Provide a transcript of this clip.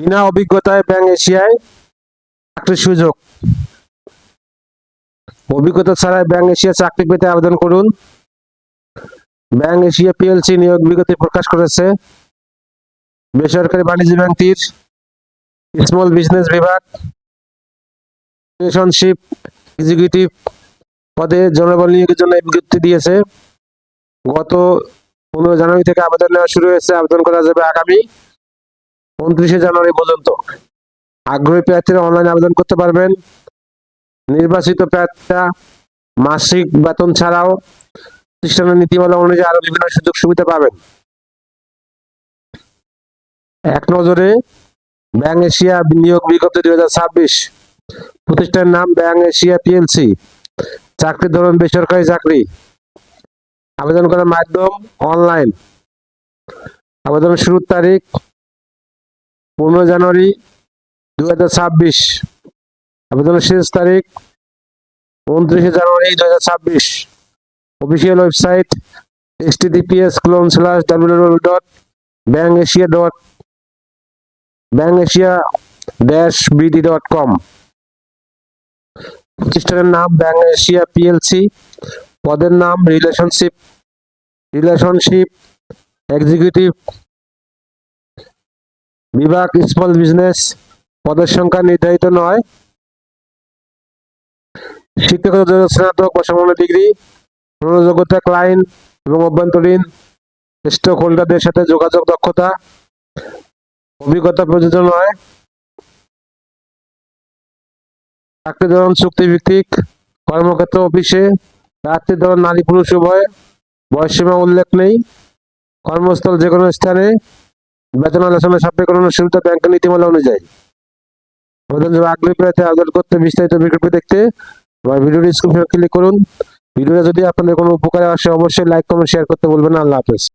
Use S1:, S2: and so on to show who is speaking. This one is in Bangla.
S1: বিনা অভিজ্ঞতায় ব্যাংক এশিয়ায় চাকরির সুযোগ। অভিজ্ঞতা ছাড়াই ব্যাংক এশিয়া চাকরি পেতে আবেদন করুন। ব্যাংক এশিয়া পিএলসি নিয়োগ বিজ্ঞপ্তি প্রকাশ করেছে। বেসরকারি বাণিজ্য ব্যাংকটির স্মল বিজনেস বিভাগ, রিলেশনশিপ এক্সিকিউটিভ পদে জনবল নিয়োগের জন্য বিজ্ঞপ্তি দিয়েছে। গত পনেরো জানুয়ারি থেকে আবেদন নেওয়া শুরু হয়েছে। আবেদন করা যাবে আগামী উনত্রিশে জানুয়ারি পর্যন্ত। আগ্রহী প্রার্থীরা অনলাইন আবেদন করতে পারবেন। নির্বাচিত প্রার্থীরা মাসিক বেতন ছাড়াও প্রতিষ্ঠানের নীতিমালা অনুযায়ী আরও বিভিন্ন সুযোগ সুবিধা পাবেন। এক নজরে ব্যাংক এশিয়া নিয়োগ বিজ্ঞপ্তি দুই হাজার ছাব্বিশ। প্রতিষ্ঠানের নাম ব্যাংক এশিয়া পিএলসি। চাকরির ধরন বেসরকারি চাকরি। আবেদন করার মাধ্যম অনলাইন আবেদনের শুরুর তারিখ পনেরো জানুয়ারি দু হাজার ছাব্বিশ। আবেদনের শেষ তারিখ উনত্রিশে জানুয়ারি দু হাজার ছাব্বিশ। Official website S TPS colon slash W dot Bank Asia dot Bank Asia dash BD dot com প্রতিষ্ঠানের নাম ব্যাংক এশিয়া পিএলসি পদের নাম রিলেশনশিপ রিলেশনশিপ এক্সিকিউটিভ বিভাগ স্মল বিজনেস পদের সংখ্যা নির্ধারিত নয়। শিক্ষাগত স্নাতক বা সমান ডিগ্রি যোগ্যতা ক্লায়েন্ট এবং অভ্যন্তরীণ স্টক হোল্ডারদের সাথে যোগাযোগ দক্ষতা অভিজ্ঞতা প্রযোজ্য নয়। চাকরি ধরন চুক্তিভিত্তিক, কর্মক্ষেত্র অফিসে প্রার্থীর ধরন নারী পুরুষ উভয় বয়সীমা উল্লেখ নেই। কর্মস্থল যে কোনো স্থানে বেতন আলোচনা করানোর অনুসৃত ব্যাংকের নীতিমালা অনুযায়ী। প্রধান আগ্রহী প্রার্থী আবেদন করতে বিস্তারিত বিজ্ঞপ্তি দেখতে আমার ভিডিও ডিসক্রিপশনে ক্লিক করুন। ভিডিওটা যদি আপনাদের কোনো উপকারে আসে, অবশ্যই লাইক কমেন্ট শেয়ার করতে বলবেন আল্লাহ হাফেজ।